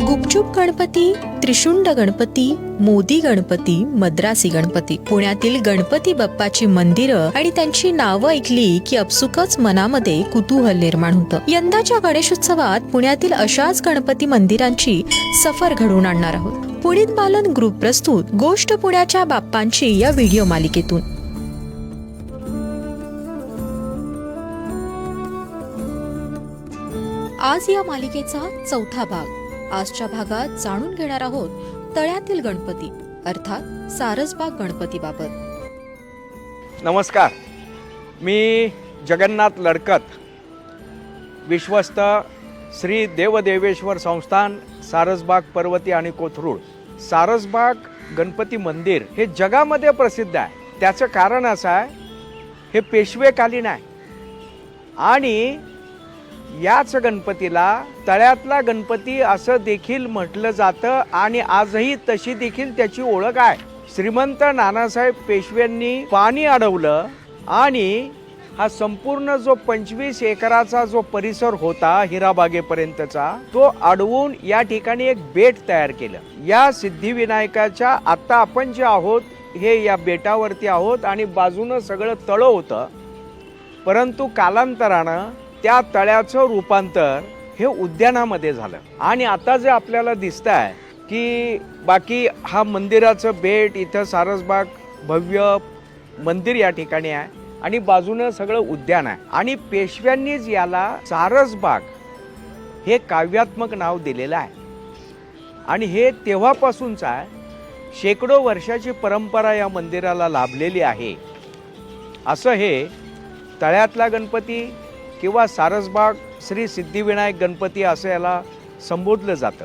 गुपचूप गणपती त्रिशुंड गणपती मोदी गणपती मद्रासी गणपती. पुण्यातील गणपती बाप्पाची मंदिरं आणि त्यांची नावं ऐकली की अपसुकच मनामध्ये कुतूहल निर्माण होतं. यंदाच्या गणेशोत्सवात पुण्यातील अशाच गणपती मंदिरांची सफर घडवून आणणार आहोत. पुणित बालन ग्रुप प्रस्तुत गोष्ट पुण्याच्या बाप्पांची या व्हिडिओ मालिकेतून. आज या मालिकेचा चौथा भाग. आजच्या भागात जाणून घेणार आहोत तळ्यातील गणपती अर्थात सारसबाग गणपतीबाबत. नमस्कार. मी जगन्नाथ लडकत विश्वस्त श्री देवदेवेश्वर संस्थान सारसबाग पर्वती आणि कोथरूड. सारसबाग गणपती मंदिर हे जगामध्ये प्रसिद्ध आहे. त्याचं कारण असं आहे हे पेशवेकालीन आहे. आणि याच गणपतीला तळ्यातला गणपती असं देखील म्हटलं जातं आणि आजही तशी देखील त्याची ओळख आहे. श्रीमंत नानासाहेब पेशव्यांनी पाणी अडवलं आणि हा संपूर्ण जो पंचवीस एकराचा जो परिसर होता हिराबागेपर्यंतचा तो अडवून या ठिकाणी एक बेट तयार केलं. या सिद्धिविनायकाच्या आता आपण जे आहोत हे या बेटावरती आहोत आणि बाजूनं सगळं तळं होतं. परंतु कालांतरानं त्या तळ्याचं रूपांतर हे उद्यानामध्ये झालं. आणि आता जे आपल्याला दिसत आहे की बाकी हा मंदिराचं बेट इथं सारसबाग भव्य मंदिर या ठिकाणी आहे आणि बाजूनं सगळं उद्यान आहे. आणि पेशव्यांनीच याला सारसबाग हे काव्यात्मक नाव दिलेलं आहे. आणि हे तेव्हापासूनच आहे शेकडो वर्षाची परंपरा या मंदिराला लाभलेली आहे. असं हे तळ्यातला गणपती किंवा सारसबाग श्री सिद्धिविनायक गणपती असं याला संबोधलं जातं.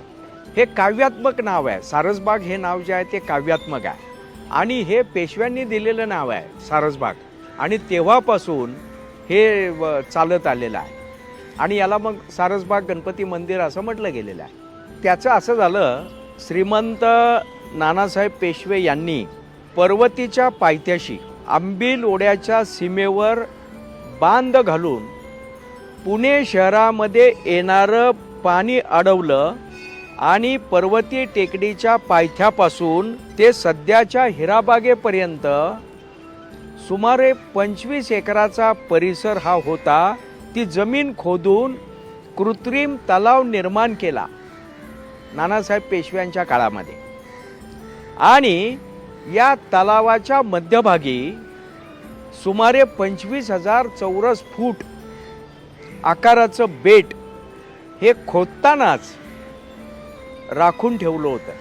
हे काव्यात्मक नाव आहे. सारसबाग हे नाव जे आहे ते काव्यात्मक आहे. आणि हे पेशव्यांनी दिलेलं नाव आहे सारसबाग. आणि तेव्हापासून हे चालत आलेलं आहे. आणि याला मग सारसबाग गणपती मंदिर असं म्हटलं गेलेलं आहे. त्याचं असं झालं श्रीमंत नानासाहेब पेशवे यांनी पर्वतीच्या पायथ्याशी आंबील ओढ्याच्या सीमेवर बांध घालून पुणे शहरामध्ये येणारं पाणी अडवलं आणि पर्वती टेकडीच्या पायथ्यापासून ते सध्याच्या हिराबागेपर्यंत सुमारे पंचवीस एकराचा परिसर हा होता. ती जमीन खोदून कृत्रिम तलाव निर्माण केला. नानासाहेब पेशव्यांच्या काळामध्ये. आणि या तलावाच्या मध्यभागी सुमारे पंचवीस हजार चौरस फूट आकाराचं बेट हे खोदतानाच राखून ठेवलं होतं.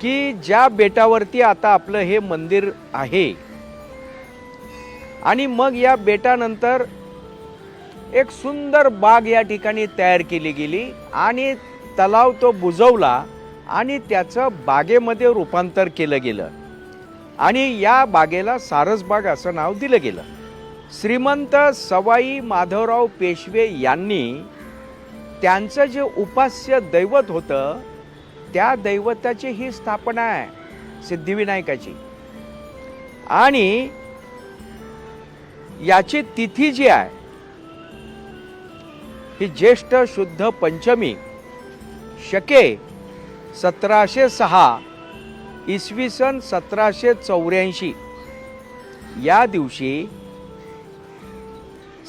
की ज्या बेटावरती आता आपलं हे मंदिर आहे आणि मग या बेटानंतर एक सुंदर बाग या ठिकाणी तयार केली गेली आणि तलाव तो बुजवला आणि त्याचं बागेमध्ये रूपांतर केलं गेलं. आणि या बागेला सारसबाग असं नाव दिलं गेलं. श्रीमंत सवाई माधवराव पेशवे यांनी त्यांचं जे उपास्य दैवत होतं त्या दैवताची ही स्थापना आहे सिद्धिविनायकाची. आणि याची तिथी जी आहे ही ज्येष्ठ शुद्ध पंचमी शके सतराशे सहा इसवी सन सतराशे चौऱ्याऐंशी या दिवशी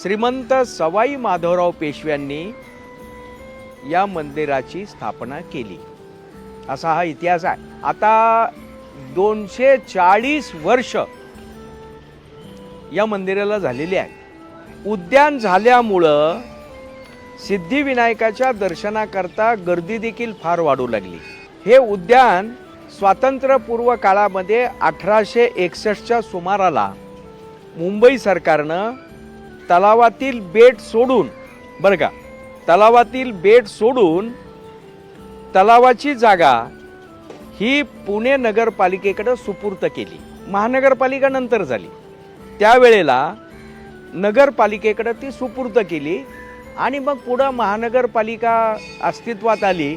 श्रीमंत सवाई माधवराव पेशव्यांनी या मंदिराची स्थापना केली. असा हा इतिहास आहे. आता दोनशे चाळीस वर्ष या मंदिराला झालेली आहे. उद्यान झाल्यामुळं सिद्धिविनायकाच्या दर्शनाकरता गर्दी देखील फार वाढू लागली. हे उद्यान स्वातंत्र्यपूर्व काळामध्ये अठराशे एकसष्टच्या सुमाराला मुंबई सरकारनं तलावातील बेट सोडून बरं का तलावातील बेट सोडून तलावाची जागा ही पुणे नगरपालिकेकडं सुपूर्त केली. महानगरपालिका नंतर झाली. त्यावेळेला नगरपालिकेकडं ती सुपूर्त केली आणि मग पुढं महानगरपालिका अस्तित्वात आली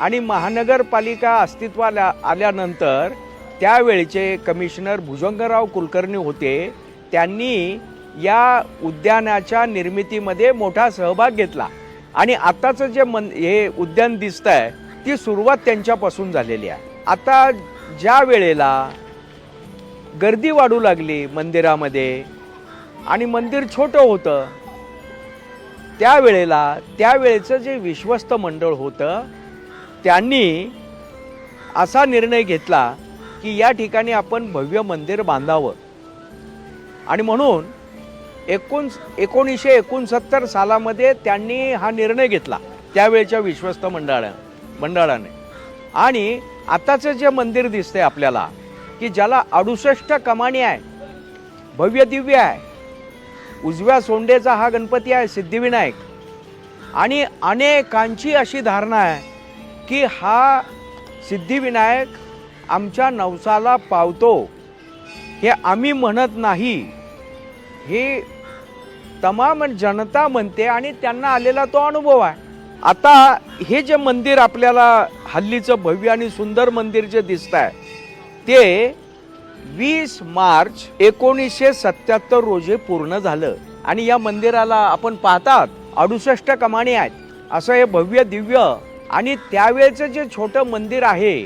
आणि महानगरपालिका अस्तित्वाला आल्यानंतर त्यावेळचे कमिशनर भुजंगराव कुलकर्णी होते. त्यांनी या उद्यानाच्या निर्मितीमध्ये मोठा सहभाग घेतला. आणि आताचं जे मन हे उद्यान दिसत आहे ती सुरुवात त्यांच्यापासून झालेली आहे. आता ज्या वेळेला गर्दी वाढू लागली मंदिरामध्ये आणि मंदिर छोटं होतं त्यावेळेला त्यावेळेचं जे विश्वस्त मंडळ होतं त्यांनी असा निर्णय घेतला की या ठिकाणी आपण भव्य मंदिर बांधावं. आणि म्हणून एकोण एकोणीसशे एकोणसत्तर सालामध्ये त्यांनी हा निर्णय घेतला त्यावेळेच्या विश्वस्त मंडळा मंडळाने. आणि आताचं जे मंदिर दिसतंय आपल्याला की ज्याला अडुसष्ट कमानी आहे भव्य दिव्य आहे. उजव्या सोंडेचा हा गणपती आहे सिद्धिविनायक. आणि अनेकांची अशी धारणा आहे की हा सिद्धिविनायक आमच्या नवसाला पावतो. हे आम्ही म्हणत नाही. हे तमाम जनता म्हणते आणि त्यांना आलेला तो अनुभव आहे. आता हे जे मंदिर आपल्याला हल्लीचं भव्य आणि सुंदर मंदिर जे दिसत आहे ते वीस मार्च एकोणीसशे सत्याहत्तर रोजी पूर्ण झालं. आणि या मंदिराला आपण पाहतात अडुसष्ट कमाणी आहेत. असं हे भव्य दिव्य आणि त्यावेळेचं जे छोटं मंदिर आहे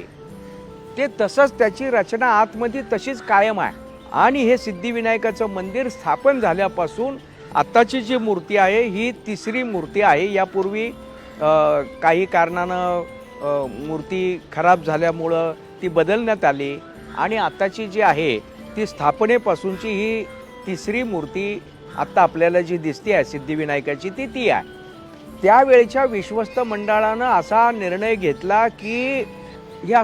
ते तसंच त्याची रचना आतमध्ये तशीच कायम आहे. आणि हे सिद्धिविनायकाचं मंदिर स्थापन झाल्यापासून आत्ताची जी मूर्ती आहे ही तिसरी मूर्ती आहे. यापूर्वी काही कारणानं मूर्ती खराब झाल्यामुळं ती बदलण्यात आली. आणि आत्ताची जी आहे ती स्थापनेपासूनची ही तिसरी मूर्ती आत्ता आपल्याला जी दिसते आहे सिद्धिविनायकाची ती ती आहे. त्यावेळच्या विश्वस्त मंडळानं असा निर्णय घेतला की या